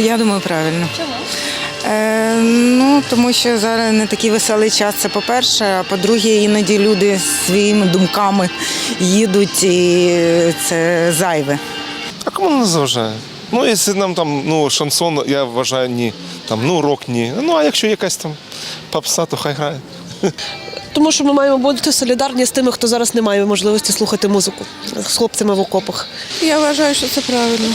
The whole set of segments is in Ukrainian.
Я думаю, правильно. Чому? Е, ну, тому що зараз не такий веселий час, це по-перше, а по-друге, іноді люди своїми думками їдуть і це зайве. А кому не заважає? Ну, якщо нам там ну, шансон, я вважаю, ні. Там, ну, рок ні. Ну, а якщо якась там попса, то хай грає. Тому що ми маємо бути солідарні з тими, хто зараз не має можливості слухати музику з хлопцями в окопах. Я вважаю, що це правильно.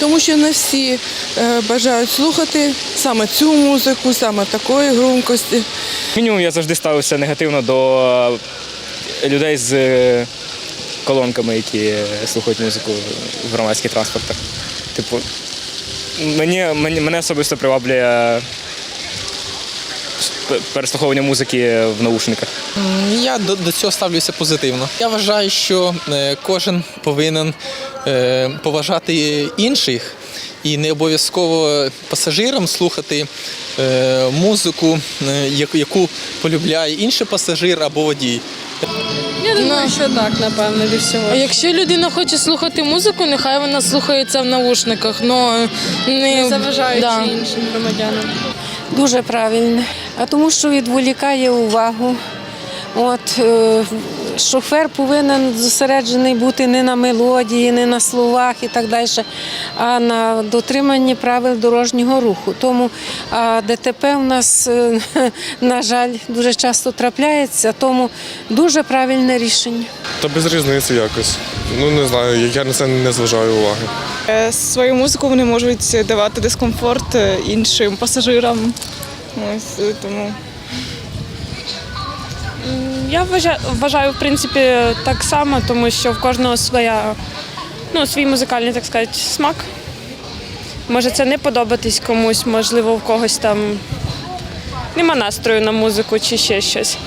Тому що не всі е, бажають слухати саме цю музику, саме такої громкості. Мінімум я завжди ставився негативно до е, людей з е, колонками, які слухають музику в громадських транспортах. Типу, мені, мені, мене особисто приваблює переслуховування музики в наушниках. Я до, до цього ставлюся позитивно. Я вважаю, що е, кожен повинен е, поважати інших і не обов'язково пасажирам слухати е, музику, яку- полюбляє інший пасажир або водій. Я думаю, що так, напевно, від всього. А якщо людина хоче слухати музику, нехай вона слухається в наушниках, но не, Не заважаючи да. іншим громадянам. Дуже правильне, а тому що відволікає увагу. От е, шофер повинен зосереджений бути не на мелодії, не на словах і так далі, а на дотриманні правил дорожнього руху. Тому ДТП у нас, е, на жаль, дуже часто трапляється, тому дуже правильне рішення. Та без різниці якось. Ну не знаю, я на це не зважаю уваги. Е, Свою музику вони можуть давати дискомфорт е, іншим пасажирам. Ось тому. Я вважаю, в принципі, так само, тому що в кожного своя, ну, свій музикальний, так сказати, смак. Може це не подобатись комусь, можливо, в когось там нема настрою на музику чи ще щось.